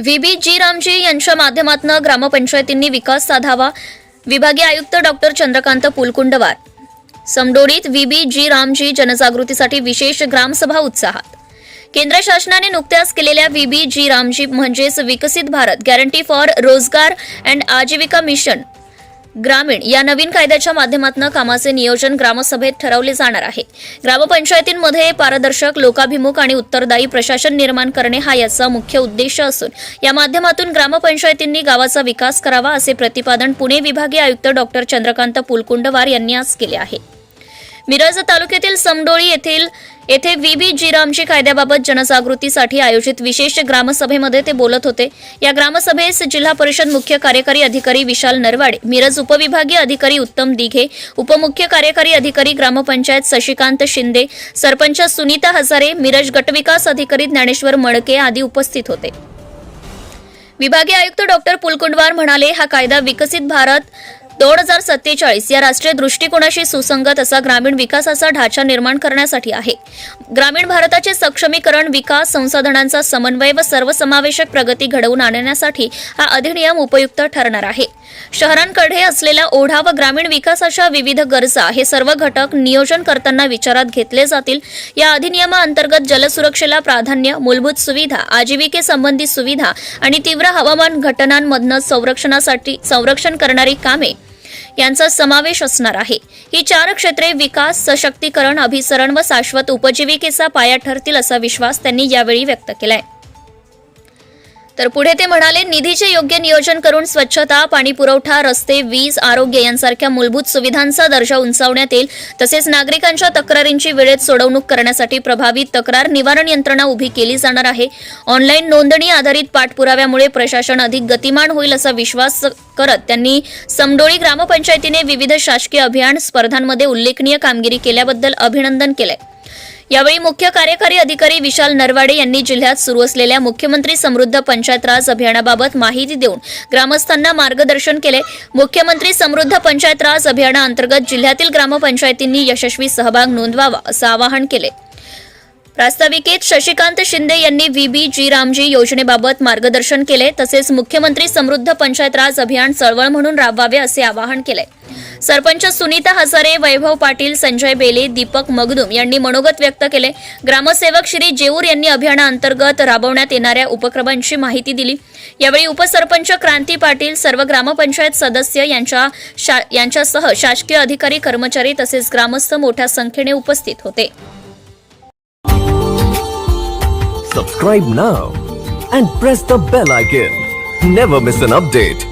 V. B. G. Ramji यांच्या माध्यमातून ग्रामपंचायतींनी विकास साधावा. विभागीय आयुक्त डॉक्टर चंद्रकांत पुलकुंडवार. समडोरीत व्ही. बी. जी. रामजी जनजागृतीसाठी विशेष ग्रामसभा उत्साहात. केंद्र शासनाने नुकत्याच केलेल्या व्ही. बी. जी. रामजी म्हणजेच विकसित भारत गॅरंटी फॉर रोजगार अँड आजीविका मिशन ग्रामीण या नवीन कायद्याच्या माध्यमातून कामाचे नियोजन ग्रामसभेत ठरवले जाणार आहे. ग्रामपंचायतींमध्ये पारदर्शक लोकाभिमुख आणि उत्तरदायी प्रशासन निर्माण करणे हा याचा मुख्य उद्देश असून या माध्यमातून ग्रामपंचायतींनी गावाचा विकास करावा असे प्रतिपादन पुणे विभागीय आयुक्त डॉक्टर चंद्रकांत पुलकुंडवार यांनी आज केले आहे. मिरज तालुक्यातील समडोळी येथील येथे व्ही. बी जीरामजी कायद्याबाबत जनजागृतीसाठी आयोजित विशेष ग्रामसभेमध्ये ते बोलत होते. या ग्रामसभेस जिल्हा परिषद मुख्य कार्यकारी अधिकारी विशाल नरवाडे मिरज उपविभागीय अधिकारी उत्तम दिघे उपमुख्य कार्यकारी अधिकारी ग्रामपंचायत शशिकांत शिंदे सरपंच सुनीता हजारे मिरज गटविकास अधिकारी ज्ञानेश्वर मडके आदी उपस्थित होते. विभागीय आयुक्त डॉक्टर पुलकुंडवार म्हणाले हा कायदा विकसित भारत दोन हजार सत्तेचाळीस या राष्ट्रीय दृष्टिकोनाशी सुसंगत असा ग्रामीण विकासाचा ढाचा निर्माण करण्यासाठी आहे. ग्रामीण भारताचे सक्षमीकरण विकास संसाधनांचा समन्वय व सर्वसमावेशक प्रगती घडवून आणण्यासाठी हा अधिनियम उपयुक्त ठरणार आहे. शहरांकडे असलेला ओढा व ग्रामीण विकासाच्या विविध गरजा हे सर्व घटक नियोजन करताना विचारात घेतले जातील. या अधिनियमाअंतर्गत जलसुरक्षेला प्राधान्य मूलभूत सुविधा आजीविकेसंबंधी सुविधा आणि तीव्र हवामान घटनांमधनं संरक्षणासाठी संरक्षण करणारी कामे यांचा समावेश असणार आहे. ही चार क्षेत्रे विकास सशक्तीकरण अभिसरण व शाश्वत उपजीविकेचा पाया ठरतील असा विश्वास त्यांनी यावेळी व्यक्त केलाय. तर पुढे ते म्हणाले निधीचे योग्य नियोजन करून स्वच्छता पाणी पुरवठा रस्ते वीज आरोग्य यांसारख्या मूलभूत सुविधांचा दर्जा उंचावण्यात येईल. तसेच नागरिकांच्या तक्रारींची वेळेत सोडवणूक करण्यासाठी प्रभावी तक्रार निवारण यंत्रणा उभी केली जाणार आहे. ऑनलाईन नोंदणी आधारित पाठपुराव्यामुळे प्रशासन अधिक गतिमान होईल असा विश्वास करत त्यांनी समडोळी ग्रामपंचायतीने विविध शासकीय अभियान स्पर्धांमध्ये उल्लेखनीय कामगिरी केल्याबद्दल अभिनंदन केलंय. यावेळी मुख्य कार्यकारी अधिकारी विशाल नरवाडे यांनी जिल्ह्यात सुरू असलेल्या मुख्यमंत्री समृद्ध पंचायत राज अभियानाबाबत माहिती देऊन ग्रामस्थांना मार्गदर्शन केले. मुख्यमंत्री समृद्ध पंचायत राज अभियानाअंतर्गत जिल्ह्यातील ग्रामपंचायतींनी यशस्वी सहभाग नोंदवावा असं आवाहन केले. प्रास्ताविकेत शशिकांत शिंदे यांनी व्ही बी जी रामजी योजनेबाबत मार्गदर्शन केले तसेच मुख्यमंत्री समृद्ध पंचायत राज अभियान चळवळ म्हणून राबवावे असे आवाहन केले. सरपंच सुनीता हजारे वैभव पाटील संजय बेले दीपक मगदुम यांनी मनोगत व्यक्त केले ग्रामसेवक श्री जेऊर यांनी अभियानाअंतर्गत राबवण्यात येणाऱ्या उपक्रमांची माहिती दिली यावेळी उपसरपंच क्रांती पाटील सर्व ग्रामपंचायत सदस्य यांच्या शा- यांच्यासह शासकीय अधिकारी कर्मचारी तसेच ग्रामस्थ मोठ्या संख्येने उपस्थित होते Subscribe now and press the bell icon. Never miss an update.